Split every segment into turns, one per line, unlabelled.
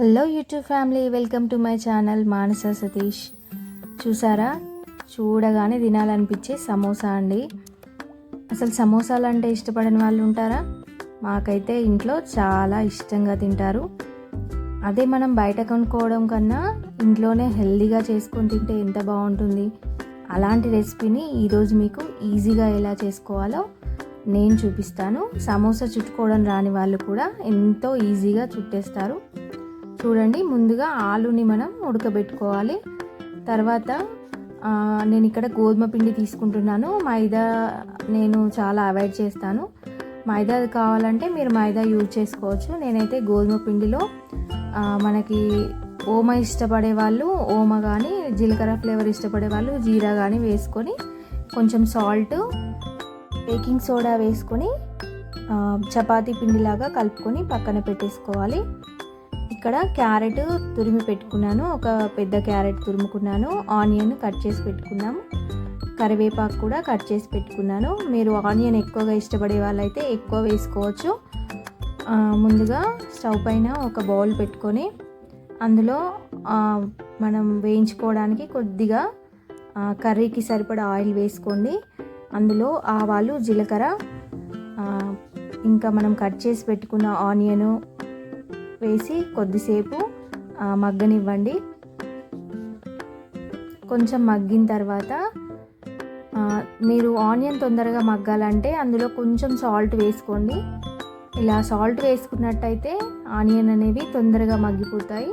Hello YouTube family welcome to my channel Manasa Satish చూసారా? చూడగానే తినాలనిపించే సమోసా అండి. అసలు సమోసాలు అంటే ఇష్టపడని వాళ్ళు ఉంటారా? మాకైతే ఇంట్లో చాలా ఇష్టంగా తింటారు. అదే మనం బయట కొనుక్కోవడం కన్నా ఇంట్లోనే హెల్దీగా చేసుకొని తింటే ఎంత బాగుంటుంది? అలాంటి రెసిపీని ఈరోజు మీకు ఈజీగా ఎలా చేసుకోవాలో నేను చూపిస్తాను. సమోసా చుట్టుకోవడం రాని వాళ్ళు కూడా ఎంతో ఈజీగా చుట్టేస్తారు. చూడండి ముందుగా ఆలుని మనం ఉడకబెట్టుకోవాలి. తర్వాత నేను ఇక్కడ గోధుమ పిండి తీసుకుంటున్నాను. మైదా నేను చాలా అవాయిడ్ చేస్తాను. మైదా కావాలంటే మీరు మైదా యూజ్ చేసుకోవచ్చు. నేనైతే గోధుమ పిండిలో మనకి ఓమ ఇష్టపడే వాళ్ళు ఓమ కానీ జీలకర్ర ఫ్లేవర్ ఇష్టపడే వాళ్ళు జీరా కానీ వేసుకొని కొంచెం సాల్ట్ బేకింగ్ సోడా వేసుకొని చపాతీ పిండిలాగా కలుపుకొని పక్కన పెట్టేసుకోవాలి. ఇక్కడ క్యారెట్ తురిమి పెట్టుకున్నాను. ఒక పెద్ద క్యారెట్ తురుముకున్నాను. ఆనియన్ కట్ చేసి పెట్టుకున్నాము. కరివేపాకు కూడా కట్ చేసి పెట్టుకున్నాను. మీరు ఆనియన్ ఎక్కువగా ఇష్టపడే వాళ్ళైతే ఎక్కువ వేసుకోవచ్చు. ముందుగా స్టవ్ పైన ఒక బౌల్ పెట్టుకొని అందులో మనం వేయించుకోవడానికి కొద్దిగా కర్రీకి సరిపడా ఆయిల్ వేసుకోండి. అందులో ఆవాలు జీలకర్ర ఇంకా మనం కట్ చేసి పెట్టుకున్న ఆనియను వేసి కొద్దిసేపు మగ్గనివ్వండి. కొంచెం మగ్గిన తర్వాత మీరు ఆనియన్ తొందరగా మగ్గాలంటే అందులో కొంచెం సాల్ట్ వేసుకోండి. ఇలా సాల్ట్ వేసుకున్నట్టయితే ఆనియన్ అనేవి తొందరగా మగ్గిపోతాయి.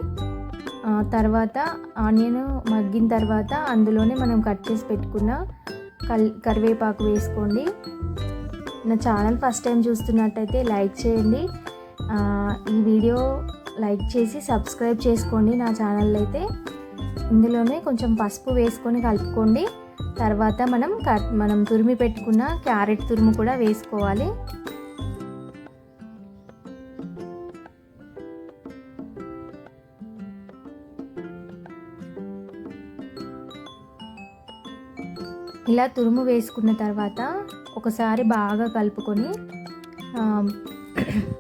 తర్వాత ఆనియన్ మగ్గిన తర్వాత అందులోనే మనం కట్ చేసి పెట్టుకున్న కల్ కరివేపాకు వేసుకోండి. నా ఛానల్ ఫస్ట్ టైం చూస్తున్నట్టయితే లైక్ చేయండి. ఈ వీడియో లైక్ చేసి సబ్స్క్రైబ్ చేసుకోండి నా ఛానల్ అయితే. ఇందులోనే కొంచెం పసుపు వేసుకొని కలుపుకోండి. తర్వాత మనం కట్ మనం తురిమి పెట్టుకున్న క్యారెట్ తురుము కూడా వేసుకోవాలి. ఇలా తురుము వేసుకున్న తర్వాత ఒకసారి బాగా కలుపుకొని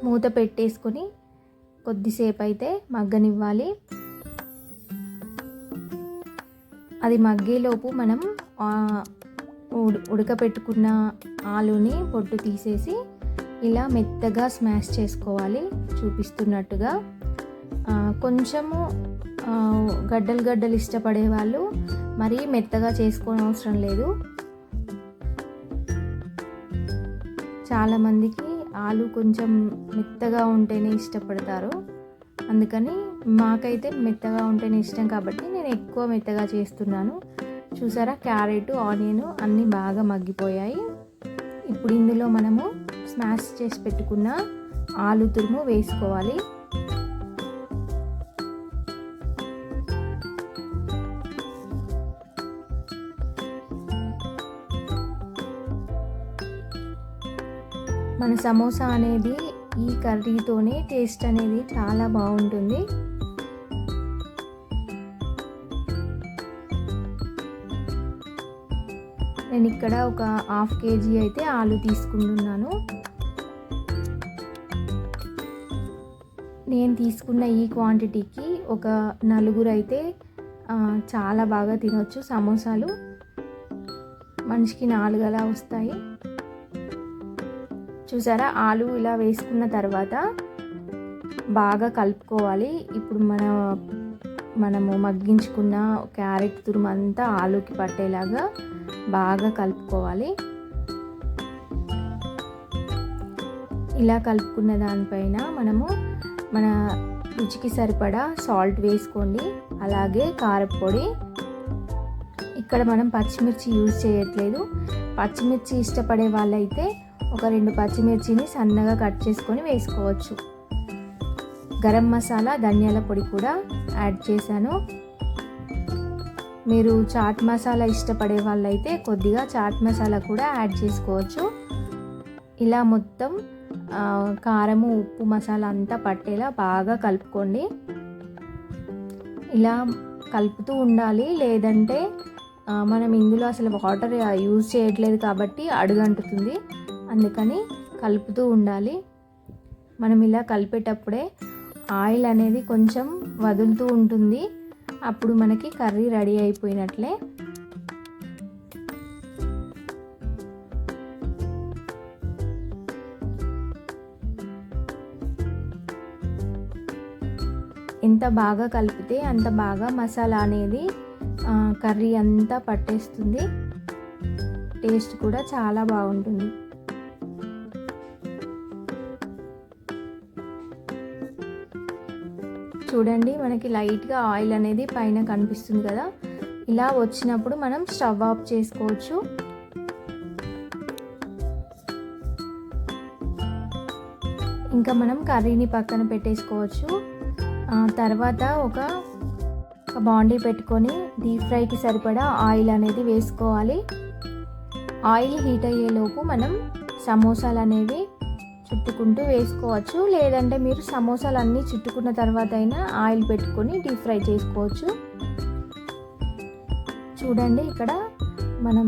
మూత పెట్టేసుకొని కొద్దిసేపు అయితే మగ్గనివ్వాలి. అది మగ్గేలోపు మనం ఉడకపెట్టుకున్న ఆలుని పొట్టు తీసేసి ఇలా మెత్తగా స్మాష్ చేసుకోవాలి చూపిస్తున్నట్టుగా. కొంచెము గడ్డలు గడ్డలు ఇష్టపడే వాళ్ళు మరీ మెత్తగా చేసుకోని అవసరం లేదు చాలామందికి ఆలు కొంచెం మెత్తగా ఉంటేనే ఇష్టపడతారు. అందుకని మాకైతే మెత్తగా ఉంటేనే ఇష్టం కాబట్టి నేను ఎక్కువ మెత్తగా చేస్తున్నాను. చూసారా? క్యారెట్ ఆనియన్ అన్నీ బాగా మగ్గిపోయాయి. ఇప్పుడు ఇందులో మనము స్మాష్ చేసి పెట్టుకున్న ఆలు తురుము వేసుకోవాలి. మన సమోసా అనేది ఈ కర్రీతోనే టేస్ట్ అనేది చాలా బాగుంటుంది. నేను ఇక్కడ ఒక హాఫ్ కేజీ అయితే ఆలు తీసుకుంటున్నాను. నేను తీసుకున్న ఈ క్వాంటిటీకి ఒక నలుగురు అయితే చాలా బాగా తినొచ్చు సమోసాలు. మనిషికి నాలుగు అలా వస్తాయి. చూసారా? ఆలు ఇలా వేసుకున్న తర్వాత బాగా కలుపుకోవాలి. ఇప్పుడు మన మనము మగ్గించుకున్న క్యారెట్ తురుమంతా ఆలుకి పట్టేలాగా బాగా కలుపుకోవాలి. ఇలా కలుపుకున్న దానిపైన మనము మన రుచికి సరిపడా సాల్ట్ వేసుకోండి. అలాగే కారపొడి. ఇక్కడ మనం పచ్చిమిర్చి యూజ్ చేయట్లేదు. పచ్చిమిర్చి ఇష్టపడే వాళ్ళైతే ఒక రెండు పచ్చిమిర్చిని సన్నగా కట్ చేసుకొని వేసుకోవచ్చు. గరం మసాలా ధనియాల పొడి కూడా యాడ్ చేశాను. మీరు చాట్ మసాలా ఇష్టపడే వాళ్ళైతే కొద్దిగా చాట్ మసాలా కూడా యాడ్ చేసుకోవచ్చు. ఇలా మొత్తం కారము ఉప్పు మసాలా అంతా పట్టేలా బాగా కలుపుకోండి. ఇలా కలుపుతూ ఉండాలి. లేదంటే మనం ఇందులో అసలు వాటర్ యూజ్ చేయట్లేదు కాబట్టి అడుగంటుతుంది. అందుకని కలుపుతూ ఉండాలి. మనం ఇలా కలిపేటప్పుడే ఆయిల్ అనేది కొంచెం వదులుతూ ఉంటుంది. అప్పుడు మనకి కర్రీ రెడీ అయిపోయినట్లే. ఎంత బాగా కలిపితే అంత బాగా మసాలా అనేది కర్రీ అంతా పట్టేస్తుంది. టేస్ట్ కూడా చాలా బాగుంటుంది. చూడండి మనకి లైట్గా ఆయిల్ అనేది పైన కనిపిస్తుంది కదా. ఇలా వచ్చినప్పుడు మనం స్టవ్ ఆఫ్ చేసుకోవచ్చు. ఇంకా మనం కర్రీని పక్కన పెట్టేసుకోవచ్చు. తర్వాత ఒక బాండీ పెట్టుకొని డీప్ ఫ్రైకి సరిపడా ఆయిల్ అనేది వేసుకోవాలి. ఆయిల్ హీట్ అయ్యేలోపు మనం సమోసాలు అనేవి చుట్టుకుంటూ వేసుకోవచ్చు. లేదంటే మీరు సమోసాలు అన్నీ చుట్టుకున్న తర్వాత అయినా ఆయిల్ పెట్టుకొని డీప్ ఫ్రై చేసుకోవచ్చు. చూడండి ఇక్కడ మనం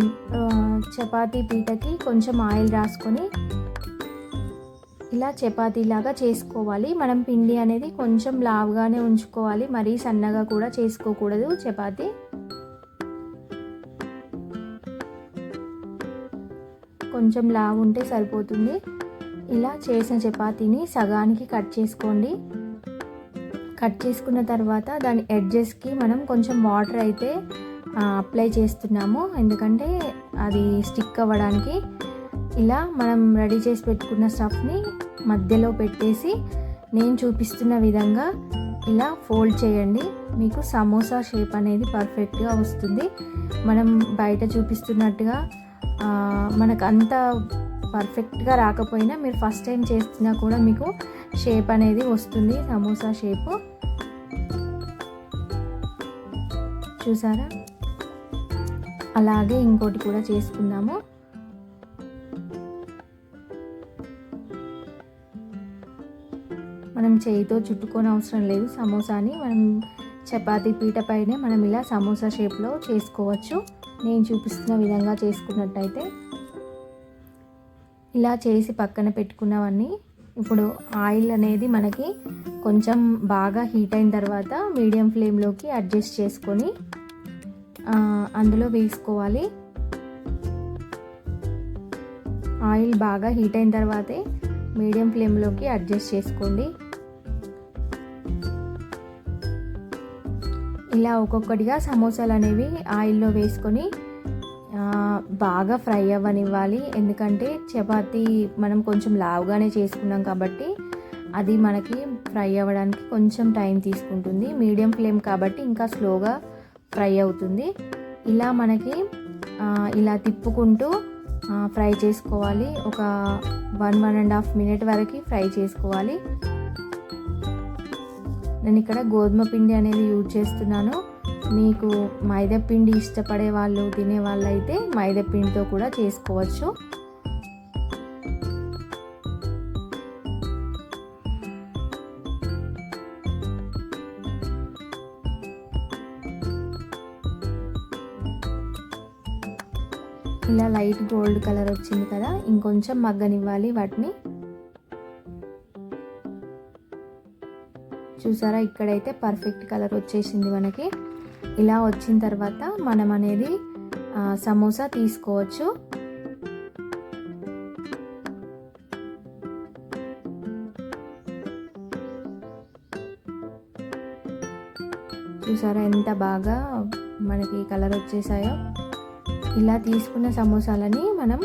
చపాతీ పీటకి కొంచెం ఆయిల్ రాసుకొని ఇలా చపాతీలాగా చేసుకోవాలి. మనం పిండి అనేది కొంచెం లావుగానే ఉంచుకోవాలి. మరీ సన్నగా కూడా చేసుకోకూడదు చపాతీ. కొంచెం లావు ఉంటే సరిపోతుంది. ఇలా చేసిన చపాతీని సగానికి కట్ చేసుకోండి. కట్ చేసుకున్న తర్వాత దాని ఎడ్జెస్కి మనం కొంచెం వాటర్ అయితే అప్లై చేస్తున్నాము. ఎందుకంటే అది స్టిక్ అవ్వడానికి. ఇలా మనం రెడీ చేసి పెట్టుకున్న స్టఫ్ని మధ్యలో పెట్టేసి నేను చూపిస్తున్న విధంగా ఇలా ఫోల్డ్ చేయండి. మీకు సమోసా షేప్ అనేది పర్ఫెక్ట్గా వస్తుంది. మనం బయట చూపిస్తున్నట్టుగా మనకు అంత పర్ఫెక్ట్గా రాకపోయినా మీరు ఫస్ట్ టైం చేస్తున్నా కూడా మీకు షేప్ అనేది వస్తుంది. సమోసా షేపు. చూసారా? అలాగే ఇంకోటి కూడా చేసుకుందాము మనం చేయితో చుట్టుకొని అవసరం లేదు. సమోసాని మనం చపాతీ పీట పైనే మనం ఇలా సమోసా షేప్లో చేసుకోవచ్చు. నేను చూపిస్తున్న విధంగా చేసుకున్నట్టయితే ఇలా చేసి పక్కన పెట్టుకున్నవన్నీ ఇప్పుడు ఆయిల్ అనేది మనకి కొంచెం బాగా హీట్ అయిన తర్వాత మీడియం ఫ్లేమ్లోకి అడ్జస్ట్ చేసుకొని అందులో వేసుకోవాలి. ఆయిల్ బాగా హీట్ అయిన తర్వాతే మీడియం ఫ్లేమ్లోకి అడ్జస్ట్ చేసుకోండి. ఇలా ఒక్కొక్కటిగా సమోసాలు అనేవి ఆయిల్లో వేసుకొని బాగా ఫ్రై అవ్వనివ్వాలి. ఎందుకంటే చపాతీ మనం కొంచెం లావుగానే చేసుకున్నాం కాబట్టి అది మనకి ఫ్రై అవ్వడానికి కొంచెం టైం తీసుకుంటుంది. మీడియం ఫ్లేమ్ కాబట్టి ఇంకా స్లోగా ఫ్రై అవుతుంది. ఇలా మనకి ఇలా తిప్పుకుంటూ ఫ్రై చేసుకోవాలి. ఒక one one and half minute వరకు ఫ్రై చేసుకోవాలి. నేను ఇక్కడ గోధుమ పిండి అనేది యూజ్ చేస్తున్నాను. మీకు మైదాపిండి ఇష్టపడే వాళ్ళు తినే వాళ్ళు అయితే మైదాపిండితో కూడా చేసుకోవచ్చు. ఇలా లైట్ గోల్డ్ కలర్ వచ్చింది కదా ఇంకొంచెం మగ్గనివ్వాలి వాటిని. చూసారా ఇక్కడైతే పర్ఫెక్ట్ కలర్ వచ్చేసింది మనకి. ఇలా వచ్చిన తర్వాత మనం అనేది సమోసా తీసుకోవచ్చు. చూసారా ఎంత బాగా మనకి కలర్ వచ్చేసాయో? ఇలా తీసుకున్న సమోసాలని మనం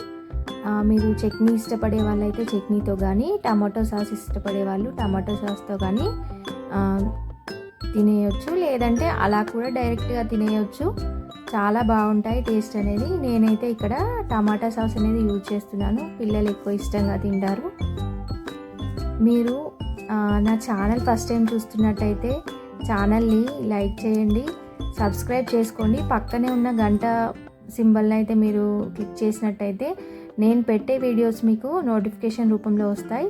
మీరు చట్నీ ఇష్టపడే వాళ్ళైతే చట్నీతో కానీ టమాటో సాస్ ఇష్టపడే వాళ్ళు టమాటో సాస్తో కానీ తినేయొచ్చు లేదంటే అలా కూడా డైరెక్ట్గా తినేయొచ్చు. చాలా బాగుంటాయి టేస్ట్ అనేది. నేనైతే ఇక్కడ టమాటా సాస్ అనేది యూజ్ చేస్తున్నాను. పిల్లలు ఎక్కువ ఇష్టంగా తింటారు. మీరు నా ఛానల్ ఫస్ట్ టైం చూస్తున్నట్టయితే ఛానల్ని లైక్ చేయండి సబ్స్క్రైబ్ చేసుకోండి. పక్కనే ఉన్న గంట సింబల్ని అయితే మీరు క్లిక్ చేసినట్టయితే నేను పెట్టే వీడియోస్ మీకు నోటిఫికేషన్ రూపంలో వస్తాయి.